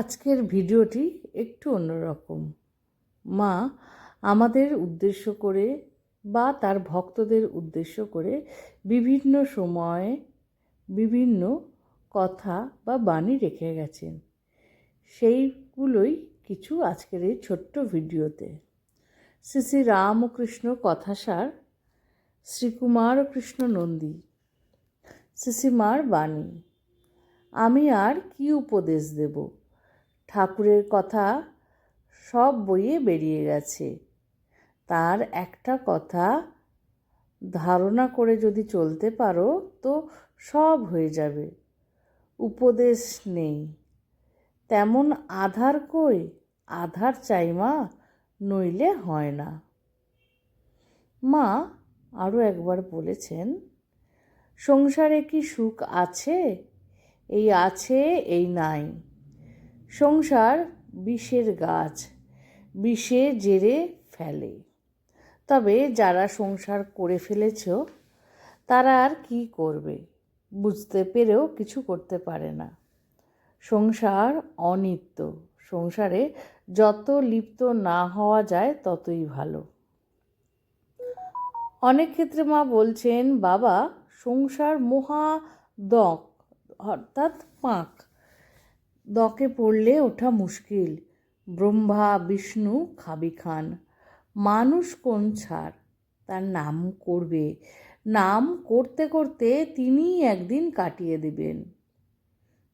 আজকের ভিডিওটি একটু অন্যরকম। মা, আমাদের উদ্দেশ্য করে বা তার ভক্তদের উদ্দেশ্য করে বিভিন্ন সময়ে বিভিন্ন কথা বা বাণী রেখে গেছেন। সেইগুলোই কিছু আজকের এই ছোট্ট ভিডিওতে। শ্রী শ্রী রামকৃষ্ণ কথাসার শ্রীকুমার কৃষ্ণ নন্দী শ্রীশ্রীমার বাণী। আমি আর কি উপদেশ দেব? ঠাকুরের কথা সব বইয়ে বেরিয়ে গেছে। তার একটা কথা ধারণা করে যদি চলতে পারো তো সব হয়ে যাবে। উপদেশ নেই। তেমন আধার কই? আধার চাই মা, নইলে হয় না। মা আরও একবার বলেছেন, সংসারে কি সুখ আছে? এই আছে, এই নাই। সংসার বিষের গাছ, বিষে জেরে ফেলে। তবে যারা সংসার করে ফেলেছ, তারা আর কি করবে? বুঝতে পেরেও কিছু করতে পারে না। সংসার অনিত্য। সংসারে যত লিপ্ত না হওয়া যায়, ততই ভালো। অনেক ক্ষেত্রে মা বলছেন, বাবা, সংসার মহা দক, অর্থাৎ পাঁক। দকে পড়লে ওঠা মুশকিল। ব্রহ্মা বিষ্ণু খাবি খান। মানুষ কোন ছাড়? তার নাম করবে। নাম করতে করতে তিনি একদিন কাটিয়ে দিবেন।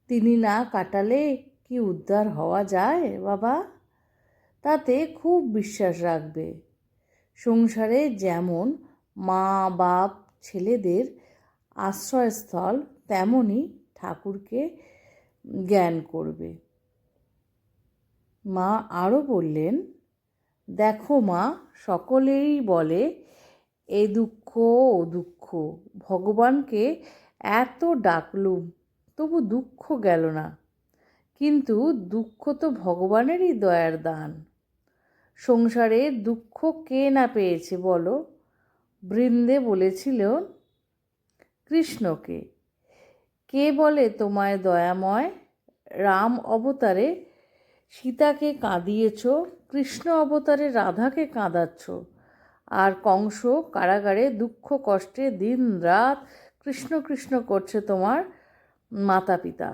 তিনি না কাটালে কি উদ্ধার হওয়া যায় বাবা? তাতে খুব বিশ্বাস রাখবে। সংসারে যেমন মা, বাপ, ছেলেদের আশ্রয়স্থল তেমনই ঠাকুরকে জ্ঞান করবে। মা আরও বললেন, দেখো মা, সকলেই বলে, এ দুঃখ, ও দুঃখ, ভগবানকে এত ডাকলুম তবু দুঃখ গেল না। কিন্তু দুঃখ তো ভগবানেরই দয়ার দান। সংসারে দুঃখ কে না পেয়েছে বলো? বৃন্দে বলেছিল, কৃষ্ণকে। কে বলে তোমায় দয়াময়? রাম অবতারে সীতাকে কাঁদিয়েছ, কৃষ্ণ অবতারে রাধাকে কাঁদাচ্ছ। আর কংস কারাগারে দুঃখ কষ্টে দিন রাত কৃষ্ণ কৃষ্ণ করছে তোমার মাতা পিতা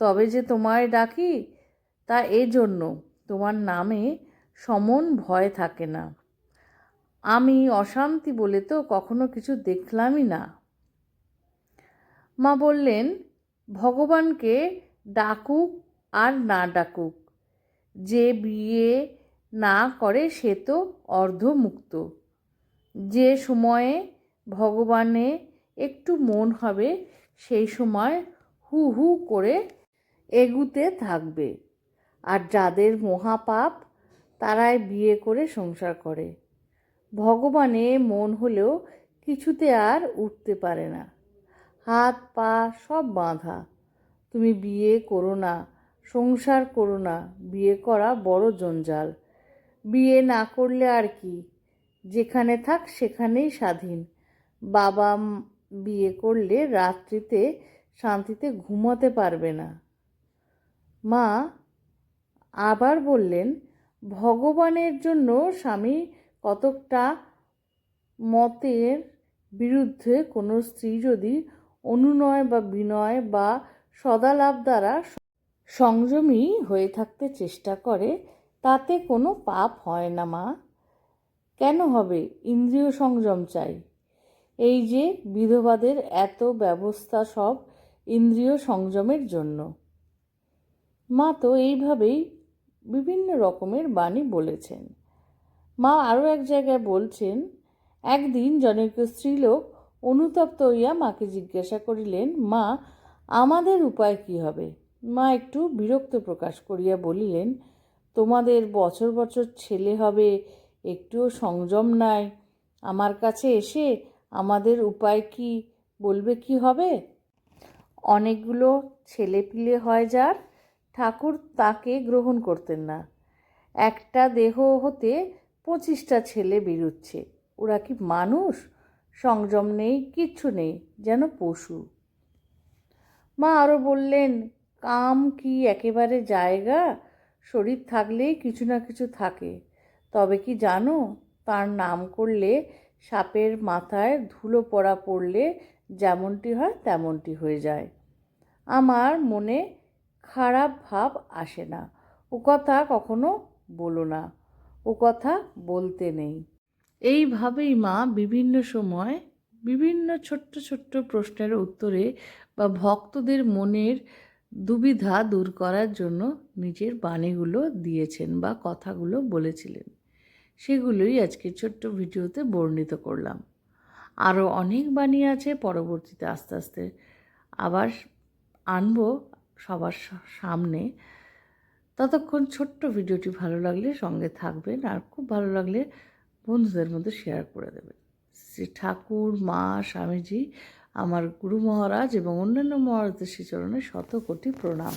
তবে যে তোমায় ডাকি, তা এজন্য তোমার নামে সমন ভয় থাকে না। আমি অশান্তি বলে তো কখনো কিছু দেখলামই না। মা বললেন, ভগবানকে ডাকুক আর না ডাকুক। যে বিয়ে না করে সে তো অর্ধমুক্ত। যে সময়ে ভগবানে একটু মন হবে, সেই সময় হু হু করে এগুতে থাকবে। আর যাদের মহাপাপ, তারাই বিয়ে করে সংসার করে। ভগবানে মন হলেও কিছুতে আর উঠতে পারে না। হাত, পা সব বাঁধা। তুমি বিয়ে করো না, সংসার করো না, বিয়ে করা বড় জঞ্জাল। বিয়ে না করলে আর কি? যেখানে থাক সেখানেই স্বাধীন। বাবা বিয়ে করলে রাত্রিতে শান্তিতে ঘুমাতে পারবে না। মা আবার বললেন, ভগবানের জন্য স্বামী কতকটা মতের বিরুদ্ধে কোনো স্ত্রী যদি অনুনয় বা বিনয় বা সদালাভ দ্বারা সংযমী হয়ে থাকতে চেষ্টা করে, তাতে কোনো পাপ হয় না মা। কেন হবে? ইন্দ্রিয় সংযম চাই। এই যে বিধবাদের এত ব্যবস্থা সব ইন্দ্রিয় সংযমের জন্য। মা তো এইভাবেই বিভিন্ন রকমের বাণী বলেছেন। মা আরও এক জায়গায় বলছেন, একদিন জনৈক স্ত্রীলোক অনুতপ্ত হইয়া মাকে জিজ্ঞাসা করিলেন, মা, আমাদের উপায় কি হবে? মা একটু বিরক্ত প্রকাশ করিয়া বলিলেন, তোমাদের বছর বছর ছেলে হবে, একটুও সংযম নাই। আমার কাছে এসে আমাদের উপায় কি, বলবে কি হবে? অনেকগুলো ছেলে পিলে হয় যার, ঠাকুর তাকে গ্রহণ করতেন না। একটা দেহ হতে পঁচিশটা ছেলে বেরোচ্ছে। ওরা কি মানুষ? সংযম নেই, কিচ্ছু নেই, যেন পশু। মা আরও বললেন, কাম কি একেবারে জায়গা? শরীর থাকলেই কিছু না কিছু থাকে। তবে কি জানো, তার নাম করলে সাপের মাথায় ধুলো পড়া পড়লে যেমনটি হয় তেমনটি হয়ে যায়। আমার মনে খারাপ ভাব আসে না। ও কথা কখনো বলো না। ও কথা বলতে নেই। এইভাবেই মা বিভিন্ন সময় বিভিন্ন ছোট্ট ছোট্ট প্রশ্নের উত্তরে বা ভক্তদের মনের দুবিধা দূর করার জন্য নিজের বাণীগুলো দিয়েছেন বা কথাগুলো বলেছিলেন। সেগুলোই আজকে ছোট্ট ভিডিওতে বর্ণিত করলাম। আরও অনেক বাণী আছে, পরবর্তীতে আস্তে আস্তে আবার আনব সবার সামনে। ততক্ষণ ছোট্ট ভিডিওটি ভালো লাগলে সঙ্গে থাকবেন, আর খুব ভালো লাগলে বন্ধুদের মধ্যে শেয়ার করে দেবেন শ্রী ঠাকুর, মা, স্বামীজি, আমার গুরু মহারাজ এবং অন্যান্য মহারাজদের শ্রীচরণে শত কোটি প্রণাম।